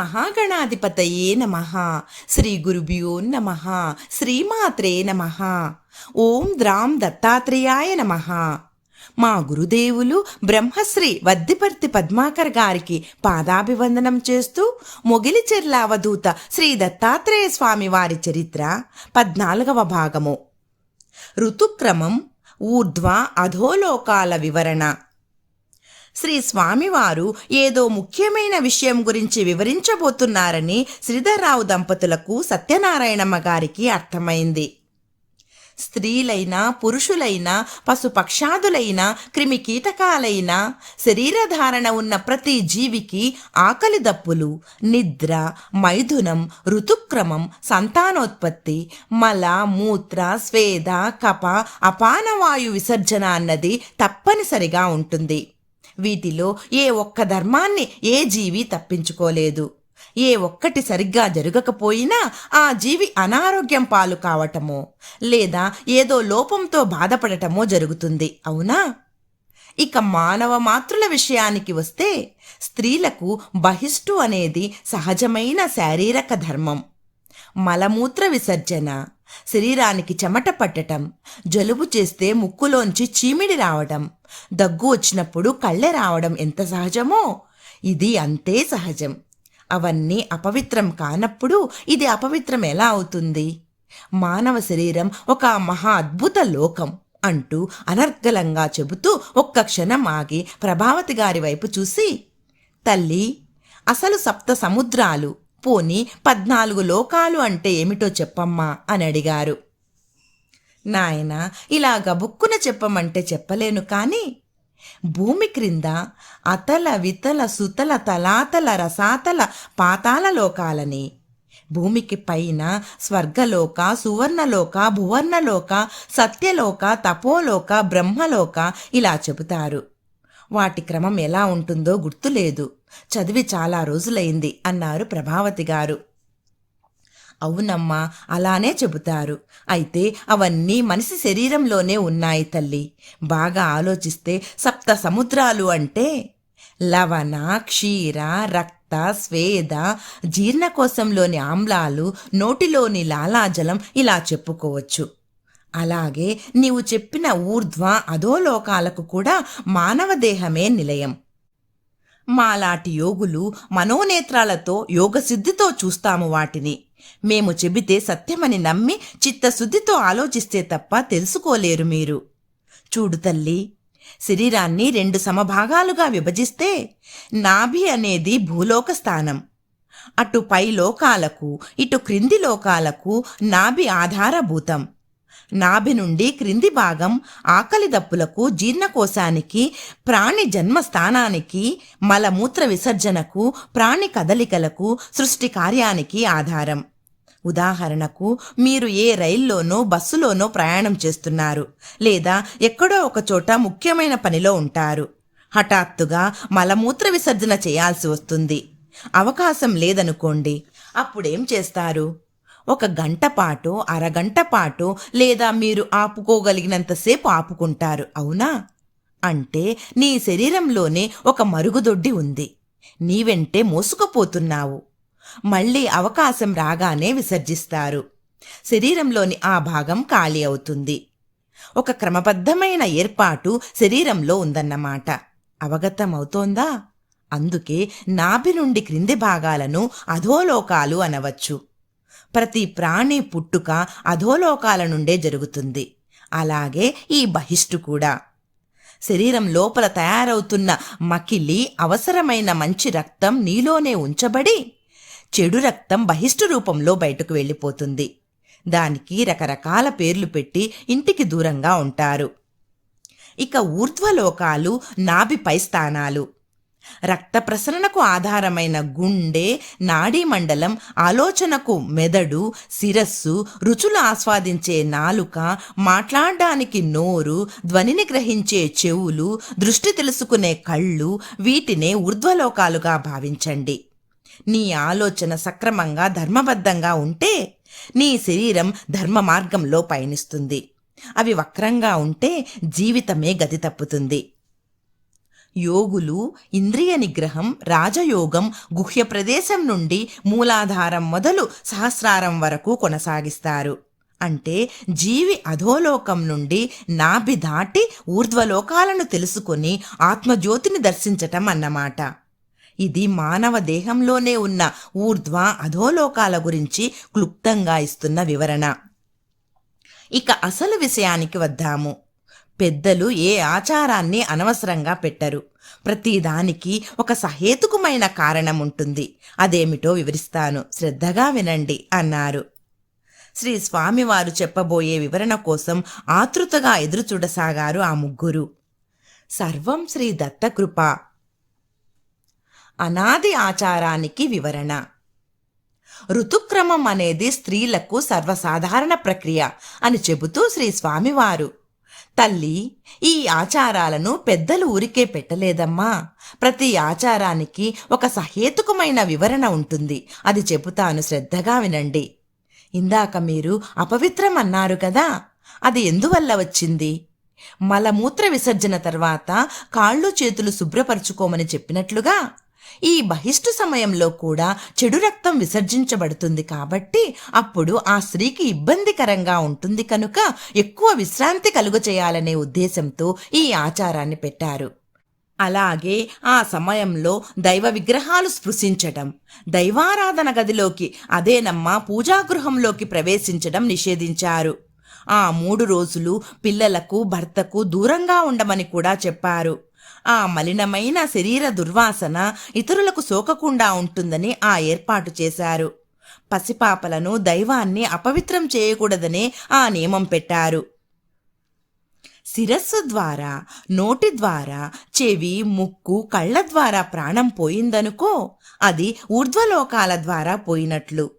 మహాగణాధిపతయే నమ. శ్రీ గురుభ్యో నమ. శ్రీమాత్రే నమ. ఓం ద్రాం దత్తాత్రేయాయ నమ. మా గురుదేవులు బ్రహ్మశ్రీ వద్దిపర్తి పద్మాకర్ గారికి పాదాభివందనం చేస్తూ మొగిలిచెర్ల అవధూత శ్రీ దత్తాత్రేయ స్వామి వారి చరిత్ర పద్నాలుగవ భాగము. ఋతుక్రమం ఊర్ధ్వ అధోలోకాల వివరణ. శ్రీ స్వామివారు ఏదో ముఖ్యమైన విషయం గురించి వివరించబోతున్నారని శ్రీధర్రావు దంపతులకు సత్యనారాయణమ్మ గారికి అర్థమైంది. స్త్రీలైనా పురుషులైనా పశుపక్షాదులైనా క్రిమి కీటకాలైనా శరీరధారణ ఉన్న ప్రతి జీవికి ఆకలి దప్పులు నిద్ర మైథునం ఋతుక్రమం సంతానోత్పత్తి మల మూత్ర స్వేద కప అపానవాయు విసర్జన అన్నది తప్పనిసరిగా ఉంటుంది. వీటిలో ఏ ఒక్క ధర్మాన్ని ఏ జీవి తప్పించుకోలేదు. ఏ ఒక్కటి సరిగ్గా జరగకపోయినా ఆ జీవి అనారోగ్యం పాలు కావటమో లేదా ఏదో లోపంతో బాధపడటమో జరుగుతుంది అవునా? ఇక మానవ మాతృల విషయానికి వస్తే స్త్రీలకు బహిష్టు అనేది సహజమైన శారీరక ధర్మం. మలమూత్ర విసర్జన శరీరానికి చెమట పట్టటం జలుబు చేస్తే ముక్కులోంచి చీమిడి రావడం దగ్గు వచ్చినప్పుడు కళ్ళె రావడం ఎంత సహజమో? ఇది అంతే సహజం. అవన్నీ అపవిత్రం కానప్పుడు ఇది అపవిత్రం ఎలా అవుతుంది? మానవ శరీరం ఒక మహా అద్భుత లోకం అంటూ అనర్గలంగా చెబుతూ ఒక్క క్షణం ఆగి ప్రభావతి గారి వైపు చూసి తల్లి అసలు సప్త సముద్రాలు పోని పద్నాలుగు లోకాలు అంటే ఏమిటో చెప్పమ్మా అని అడిగారు. నాయన ఇలా గబుక్కున చెప్పమంటే చెప్పలేను కానీ భూమి క్రింద అతల వితల సుతల తలాతల రసాతల పాతాల లోకాలని భూమికి పైన స్వర్గలోక సువర్ణలోక భువర్ణలోక సత్యలోక తపోలోక బ్రహ్మలోక ఇలా చెబుతారు. వాటి క్రమం ఎలా ఉంటుందో గుర్తులేదు. చదివి చాలా రోజులైంది అన్నారు ప్రభావతి గారు. అవునమ్మా అలానే చెబుతారు. అయితే అవన్నీ మనిషి శరీరంలోనే ఉన్నాయి తల్లి. బాగా ఆలోచిస్తే సప్త సముద్రాలు అంటే లవణ క్షీర రక్త స్వేద జీర్ణకోశంలోని ఆమ్లాలు నోటిలోని లాలాజలం ఇలా చెప్పుకోవచ్చు. అలాగే నీవు చెప్పిన ఊర్ధ్వ అధోలోకాలకు కూడా మానవ దేహమే నిలయం. మాలాటి యోగులు మనోనేత్రాలతో యోగసిద్ధితో చూస్తాము వాటిని. మేము చెబితే సత్యమని నమ్మి చిత్తశుద్ధితో ఆలోచిస్తే తప్ప తెలుసుకోలేరు మీరు. చూడు తల్లి శరీరాన్ని రెండు సమభాగాలుగా విభజిస్తే నాభి అనేది భూలోక స్థానం. అటు పై లోకాలకు ఇటు క్రింది లోకాలకు నాభి ఆధారభూతం. నాభి నుండి క్రింది భాగం ఆకలి దప్పులకు జీర్ణకోశానికి ప్రాణి జన్మస్థానానికి మలమూత్ర విసర్జనకు ప్రాణి కదలికలకు సృష్టి కార్యానికి ఆధారం. ఉదాహరణకు మీరు ఏ రైల్లోనో బస్సులోనో ప్రయాణం చేస్తున్నారు లేదా ఎక్కడో ఒకచోట ముఖ్యమైన పనిలో ఉంటారు. హఠాత్తుగా మలమూత్ర విసర్జన చేయాల్సి వస్తుంది. అవకాశం లేదనుకోండి అప్పుడేం చేస్తారు? ఒక గంట పాటు అరగంట పాటు లేదా మీరు ఆపుకోగలిగినంతసేపు ఆపుకుంటారు అవునా? అంటే నీ శరీరంలోనే ఒక మరుగుదొడ్డి ఉంది. నీవెంటే మోసుకుపోతున్నావు. మళ్ళీ అవకాశం రాగానే విసర్జిస్తారు. శరీరంలోని ఆ భాగం ఖాళీ అవుతుంది. ఒక క్రమబద్ధమైన ఏర్పాటు శరీరంలో ఉందన్నమాట. అవగతమవుతోందా అందుకే నాభి నుండి క్రింది భాగాలను అధోలోకాలు అనవచ్చు. ప్రతి ప్రాణి పుట్టుక అధోలోకాల నుండే జరుగుతుంది. అలాగే ఈ బహిష్టు కూడా. శరీరం లోపల తయారవుతున్న మకిలి అవసరమైన మంచి రక్తం నీలోనే ఉంచబడి చెడు రక్తం బహిష్టు రూపంలో బయటకు వెళ్ళిపోతుంది. దానికి రకరకాల పేర్లు పెట్టి ఇంటికి దూరంగా ఉంటారు. ఇక ఊర్ధ్వలోకాలు నాభిపై స్థానాలు. రక్త ప్రసరణకు ఆధారమైన గుండె నాడీ మండలం ఆలోచనకు మెదడు శిరస్సు రుచులు ఆస్వాదించే నాలుక మాట్లాడడానికి నోరు ధ్వనిని గ్రహించే చెవులు దృష్టి తెలుసుకునే కళ్ళు వీటినే ఊర్ధ్వలోకాలుగా భావించండి. నీ ఆలోచన సక్రమంగా ధర్మబద్ధంగా ఉంటే నీ శరీరం ధర్మ మార్గంలో పయనిస్తుంది. అవి వక్రంగా ఉంటే జీవితమే గతి తప్పుతుంది. యోగులు ఇంద్రియ నిగ్రహం రాజయోగం గుహ్య ప్రదేశం నుండి మూలాధారం మొదలు సహస్రారం వరకు కొనసాగిస్తారు. అంటే జీవి అధోలోకం నుండి నాభి దాటి ఊర్ధ్వలోకాలను తెలుసుకొని ఆత్మజ్యోతిని దర్శించటం అన్నమాట. ఇది మానవ దేహంలోనే ఉన్న ఊర్ధ్వ అధోలోకాల గురించి క్లుప్తంగా ఇస్తున్న వివరణ. ఇక అసలు విషయానికి వద్దాము. పెద్దలు ఏ ఆచారాన్ని అనవసరంగా పెట్టరు. ప్రతిదానికి ఒక సహేతుకమైన కారణం ఉంటుంది. అదేమిటో వివరిస్తాను. శ్రద్ధగా వినండి అన్నారు. శ్రీ స్వామివారు చెప్పబోయే వివరణ కోసం ఆతృతగా ఎదురుచూడసాగారు ఆ ముగ్గురు. సర్వం శ్రీ దత్తకృప. అనాది ఆచారానికి వివరణ. ఋతుక్రమం అనేది స్త్రీలకు సర్వసాధారణ ప్రక్రియ అని చెబుతూ శ్రీ స్వామివారు తల్లి ఈ ఆచారాలను పెద్దలు ఊరికే పెట్టలేదమ్మా. ప్రతి ఆచారానికి ఒక సహేతుకమైన వివరణ ఉంటుంది. అది చెబుతాను శ్రద్ధగా వినండి. ఇందాక మీరు అపవిత్రం అన్నారు కదా అది ఎందువల్ల వచ్చింది? మలమూత్ర విసర్జన తర్వాత కాళ్ళు చేతులు శుభ్రపరచుకోమని చెప్పినట్లుగా ఈ బహిష్టు సమయంలో కూడా చెడు రక్తం విసర్జించబడుతుంది కాబట్టి అప్పుడు ఆ స్త్రీకి ఇబ్బందికరంగా ఉంటుంది కనుక ఎక్కువ విశ్రాంతి కలుగచేయాలనే ఉద్దేశంతో ఈ ఆచారాన్ని పెట్టారు. అలాగే ఆ సమయంలో దైవ విగ్రహాలు స్పృశించటం దైవారాధన గదిలోకి అదేనమ్మా పూజాగృహంలోకి ప్రవేశించడం నిషేధించారు. ఆ మూడు రోజులు పిల్లలకు భర్తకు దూరంగా ఉండమని కూడా చెప్పారు. ఆ మలినమైన శరీర దుర్వాసన ఇతరులకు సోకకుండా ఉంటుందని ఆ ఏర్పాటు చేశారు. పసిపాపలను దైవాన్ని అపవిత్రం చేయకూడదనే ఆ నియమం పెట్టారు. శిరస్సు ద్వారా నోటి ద్వారా చెవి ముక్కు కళ్ళ ద్వారా ప్రాణం పోయిందనుకో అది ఊర్ధ్వలోకాల ద్వారా పోయినట్లు.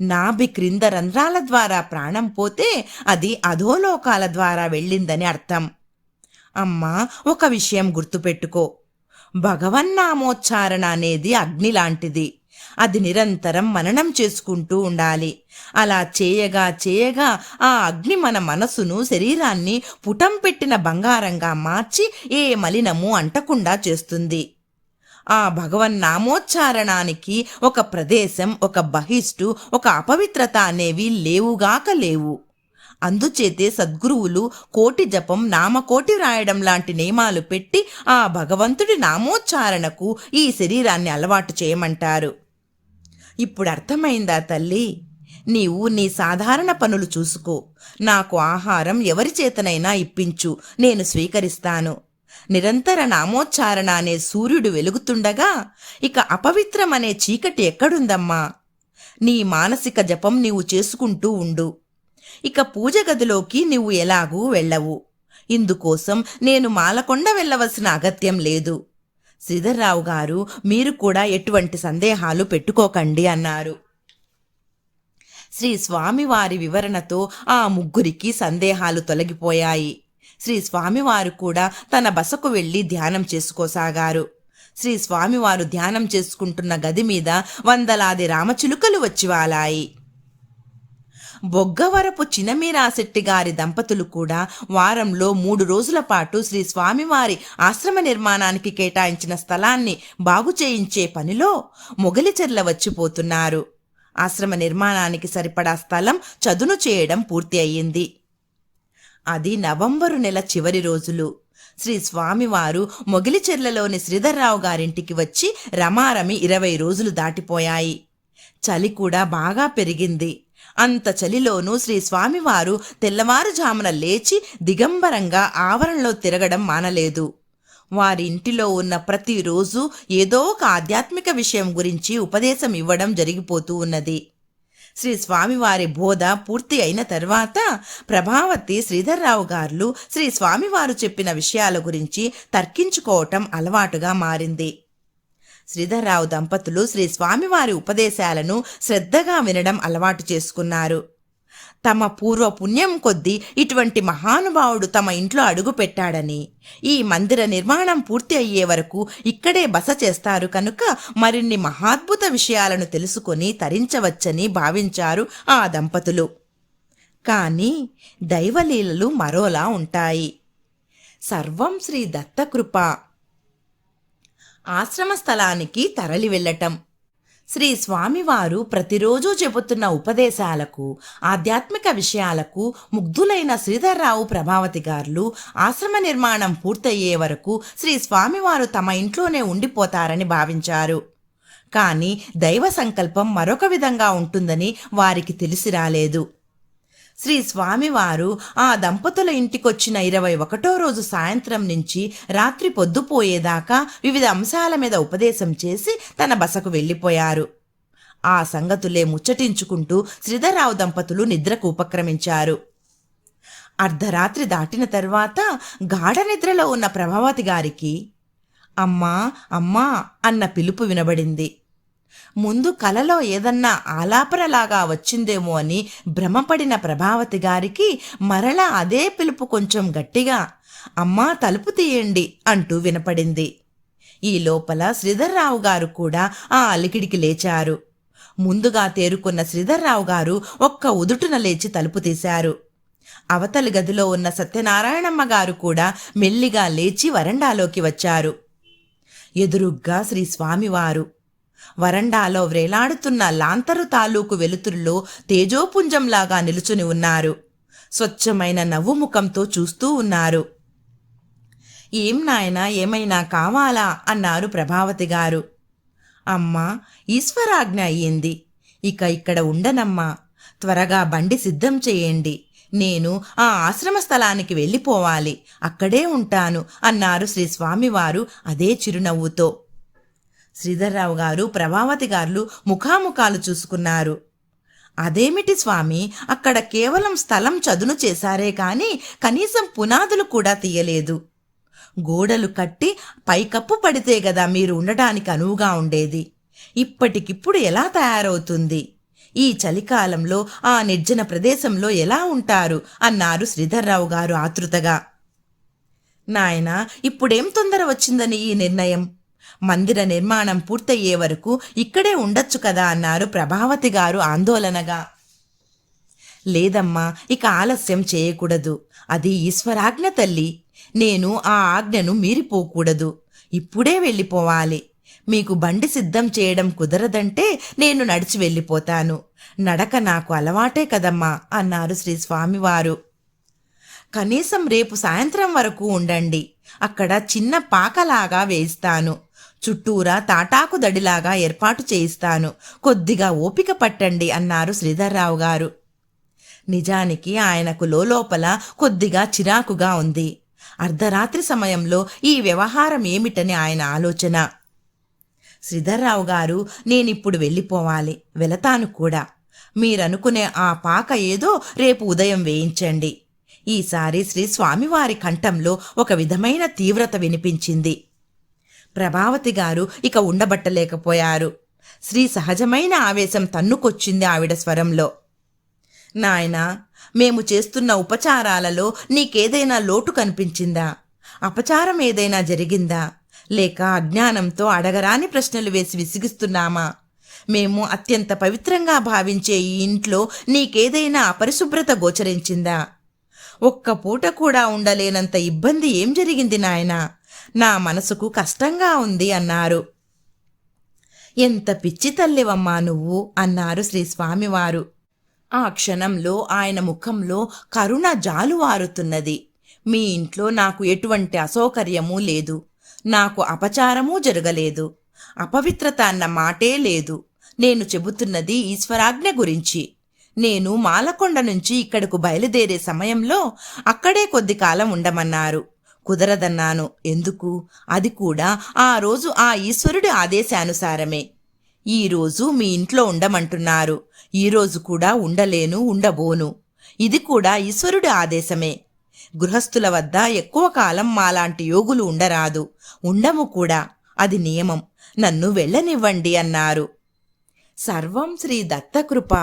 నాభి క్రింద రంధ్రాల ద్వారా ప్రాణం పోతే అది అధోలోకాల ద్వారా వెళ్ళిందని అర్థం. అమ్మా ఒక విషయం గుర్తుపెట్టుకో. భగవన్నామోచ్చారణ అనేది అగ్ని లాంటిది. అది నిరంతరం మననం చేసుకుంటూ ఉండాలి. అలా చేయగా చేయగా ఆ అగ్ని మన మనసును శరీరాన్ని పుటం పెట్టిన బంగారంగా మార్చి ఏ మలినము అంటకుండా చేస్తుంది. ఆ భగవన్నామోచ్చారణానికి ఒక ప్రదేశం ఒక బహిష్టు ఒక అపవిత్రత అనేవి లేవుగాక లేవు. అందుచేతే సద్గురువులు కోటి జపం నామకోటి రాయడం లాంటి నియమాలు పెట్టి ఆ భగవంతుడి నామోచ్చారణకు ఈ శరీరాన్ని అలవాటు చేయమంటారు. ఇప్పుడు అర్థమైందా తల్లి? నీవు నీ సాధారణ పనులు చూసుకో. నాకు ఆహారం ఎవరి చేతనైనా ఇప్పించు నేను స్వీకరిస్తాను. నిరంతర నామోచ్చారణ అనే సూర్యుడు వెలుగుతుండగా ఇక అపవిత్రం అనే చీకటి ఎక్కడుందమ్మా? నీ మానసిక జపం నీవు చేసుకుంటూ ఉండు. ఇక పూజ గదిలోకి నువ్వు ఎలాగూ వెళ్ళవు. ఇందుకోసం నేను మాలకొండ వెళ్ళవలసిన అగత్యం లేదు. శ్రీధర్రావు గారు మీరు కూడా ఎటువంటి సందేహాలు పెట్టుకోకండి అన్నారు. శ్రీ స్వామివారి వివరణతో ఆ ముగ్గురికి సందేహాలు తొలగిపోయాయి. శ్రీ స్వామివారు కూడా తన బసకు వెళ్ళి ధ్యానం చేసుకోసాగారు. శ్రీ స్వామివారు ధ్యానం చేసుకుంటున్న గది మీద వందలాది రామచిలుకలు వచ్చి వాలాయి. బొగ్గవరపు చినమీరాశెట్టి గారి దంపతులు కూడా వారంలో మూడు రోజుల పాటు శ్రీ స్వామివారి ఆశ్రమ నిర్మాణానికి కేటాయించిన స్థలాన్ని బాగు చేయించే పనిలో మొగలిచెర్ల వచ్చిపోతున్నారు. ఆశ్రమ నిర్మాణానికి సరిపడా స్థలం చదును చేయడం పూర్తి అయ్యింది. అది నవంబరు నెల చివరి రోజులు. శ్రీ స్వామివారు మొగిలిచెర్లలోని శ్రీధర్రావు గారింటికి వచ్చి రమారమి ఇరవై రోజులు దాటిపోయాయి. చలి కూడా బాగా పెరిగింది. అంత చలిలోనూ శ్రీ స్వామివారు తెల్లవారుజామున లేచి దిగంబరంగా ఆవరణలో తిరగడం మానలేదు. వారి ఇంటిలో ఉన్న ప్రతిరోజు ఏదో ఒక ఆధ్యాత్మిక విషయం గురించి ఉపదేశం ఇవ్వడం జరిగిపోతూ ఉన్నది. శ్రీ స్వామివారి బోధ పూర్తి అయిన తర్వాత ప్రభావతి శ్రీధర్రావు గారు శ్రీ స్వామివారు చెప్పిన విషయాల గురించి తర్కించుకోవటం అలవాటుగా మారింది. శ్రీధర్రావు దంపతులు శ్రీ స్వామివారి ఉపదేశాలను శ్రద్ధగా వినడం అలవాటు చేసుకున్నారు. తమ పూర్వ పుణ్యం కొద్దీ ఇటువంటి మహానుభావుడు తమ ఇంట్లో అడుగు పెట్టాడని ఈ మందిర నిర్మాణం పూర్తి అయ్యే వరకు ఇక్కడే బస చేస్తారు కనుక మరిన్ని మహాద్భుత విషయాలను తెలుసుకొని తరించవచ్చని భావించారు ఆ దంపతులు. కానీ దైవలీలలు మరోలా ఉంటాయి. సర్వం శ్రీ దత్తకృప. ఆశ్రమ స్థలానికి తరలి వెళ్ళటం. శ్రీ స్వామివారు ప్రతిరోజు చెబుతున్న ఉపదేశాలకు ఆధ్యాత్మిక విషయాలకు ముగ్ధులైన శ్రీధర్రావు ప్రభావతి గారులు ఆశ్రమ నిర్మాణం పూర్తయ్యే వరకు శ్రీ స్వామివారు తమ ఇంట్లోనే ఉండిపోతారని భావించారు. కానీ దైవ సంకల్పం మరొక విధంగా ఉంటుందని వారికి తెలిసి రాలేదు. శ్రీ స్వామివారు ఆ దంపతుల ఇంటికొచ్చిన ఇరవై ఒకటో రోజు సాయంత్రం నుంచి రాత్రి పొద్దుపోయేదాకా వివిధ అంశాల మీద ఉపదేశం చేసి తన బసకు వెళ్ళిపోయారు. ఆ సంగతులే ముచ్చటించుకుంటూ శ్రీధరరావు దంపతులు నిద్రకు ఉపక్రమించారు. అర్ధరాత్రి దాటిన తర్వాత గాఢ నిద్రలో ఉన్న ప్రభావతి గారికి అమ్మా అమ్మా అన్న పిలుపు వినబడింది. ముందు కలలో ఏదన్నా ఆలాపనలాగా వచ్చిందేమో అని భ్రమపడిన ప్రభావతి గారికి మరలా అదే పిలుపు కొంచెం గట్టిగా అమ్మా తలుపు తీయండి అంటూ వినపడింది. ఈ లోపల శ్రీధర్రావు గారు కూడా ఆ అలికిడికి లేచారు. ముందుగా తేరుకున్న శ్రీధర్రావు గారు ఒక్క ఉదుటున లేచి తలుపు తీశారు. అవతలి గదిలో ఉన్న సత్యనారాయణమ్మ గారు కూడా మెల్లిగా లేచి వరండాలోకి వచ్చారు. ఎదురుగ్గా శ్రీ స్వామివారు వరండాలో వ్రేలాడుతున్న లాంతరు తాలూకు వెలుతురులో తేజోపుంజంలాగా నిలుచుని ఉన్నారు. స్వచ్ఛమైన నవ్వు ముఖంతో చూస్తూ ఉన్నారు. ఏం నాయనా ఏమైనా కావాలా? అన్నారు ప్రభావతి గారు. అమ్మా ఈశ్వరాజ్ఞ అయ్యింది. ఇక ఇక్కడ ఉండనమ్మా. త్వరగా బండి సిద్ధం చేయండి. నేను ఆ ఆశ్రమ స్థలానికి వెళ్ళిపోవాలి. అక్కడే ఉంటాను అన్నారు శ్రీ స్వామివారు అదే చిరునవ్వుతో. శ్రీధర్రావు గారు ప్రభావతి గారు ముఖాముఖాలు చూసుకున్నారు. అదేమిటి స్వామి? అక్కడ కేవలం స్థలం చదును చేశారే కాని కనీసం పునాదులు కూడా తీయలేదు. గోడలు కట్టి పైకప్పు పడితే గదా మీరు ఉండటానికి అనువుగా ఉండేది. ఇప్పటికిప్పుడు ఎలా తయారవుతుంది? ఈ చలికాలంలో ఆ నిర్జన ప్రదేశంలో ఎలా ఉంటారు? అన్నారు శ్రీధర్రావు గారు ఆతృతగా. నాయనా ఇప్పుడేం తొందర వచ్చిందని ఈ నిర్ణయం? మందిర నిర్మాణం పూర్తయ్యే వరకు ఇక్కడే ఉండొచ్చు కదా అన్నారు ప్రభావతి గారు ఆందోళనగా. లేదమ్మా ఇక ఆలస్యం చేయకూడదు. అది ఈశ్వరాజ్ఞ తల్లి. నేను ఆ ఆజ్ఞను మీరిపోకూడదు. ఇప్పుడే వెళ్ళిపోవాలి. మీకు బండి సిద్ధం చేయడం కుదరదంటే నేను నడిచి వెళ్ళిపోతాను. నడక నాకు అలవాటే కదమ్మా అన్నారు శ్రీ స్వామివారు. కనీసం రేపు సాయంత్రం వరకు ఉండండి. అక్కడ చిన్న పాకలాగా వేయిస్తాను. చుట్టూరా తాటాకు దడిలాగా ఏర్పాటు చేయిస్తాను. కొద్దిగా ఓపిక పట్టండి అన్నారు శ్రీధర్రావు గారు. నిజానికి ఆయనకు లోపల కొద్దిగా చిరాకుగా ఉంది. అర్ధరాత్రి సమయంలో ఈ వ్యవహారం ఏమిటని ఆయన ఆలోచన. శ్రీధర్రావు గారు నేనిప్పుడు వెళ్ళిపోవాలి. వెళతాను కూడా. మీరనుకునే ఆ పాక ఏదో రేపు ఉదయం వేయించండి. ఈసారి శ్రీ స్వామివారి కంఠంలో ఒక విధమైన తీవ్రత వినిపించింది. ప్రభావతి గారు ఇక ఉండబట్టలేకపోయారు. శ్రీ సహజమైన ఆవేశం తన్నుకొచ్చింది ఆవిడ స్వరంలో. నాయనా మేము చేస్తున్న ఉపచారాలలో నీకేదైనా లోటు కనిపించిందా? అపచారం ఏదైనా జరిగిందా? లేక అజ్ఞానంతో అడగరాని ప్రశ్నలు వేసి విసిగిస్తున్నామా? మేము అత్యంత పవిత్రంగా భావించే ఈ ఇంట్లో నీకేదైనా అపరిశుభ్రత గోచరించిందా? ఒక్క పూట కూడా ఉండలేనంత ఇబ్బంది ఏం జరిగింది నాయనా? నా మనసుకు కష్టంగా ఉంది అన్నారు. ఎంత పిచ్చి తల్లివమ్మా నువ్వు అన్నారు శ్రీ స్వామివారు. ఆ క్షణంలో ఆయన ముఖంలో కరుణ జాలువారుతున్నది. మీ ఇంట్లో నాకు ఎటువంటి అసౌకర్యమూ లేదు. నాకు అపచారమూ జరగలేదు. అపవిత్రత అన్న మాటే లేదు. నేను చెబుతున్నది ఈశ్వరాజ్ఞ గురించి. నేను మాలకొండ నుంచి ఇక్కడకు బయలుదేరే సమయంలో అక్కడే కొద్ది కాలం ఉండమన్నారు. కుదరదన్నాను. ఎందుకు? అది కూడా ఆ రోజు ఆ ఈశ్వరుడి ఆదేశానుసారమే. ఈరోజు మీ ఇంట్లో ఉండమంటున్నారు. ఈరోజు కూడా ఉండలేను ఉండబోను. ఇది కూడా ఈశ్వరుడి ఆదేశమే. గృహస్థుల వద్ద ఎక్కువ కాలం మాలాంటి యోగులు ఉండరాదు. ఉండము కూడా. అది నియమం. నన్ను వెళ్ళనివ్వండి అన్నారు. సర్వం శ్రీ దత్తకృప.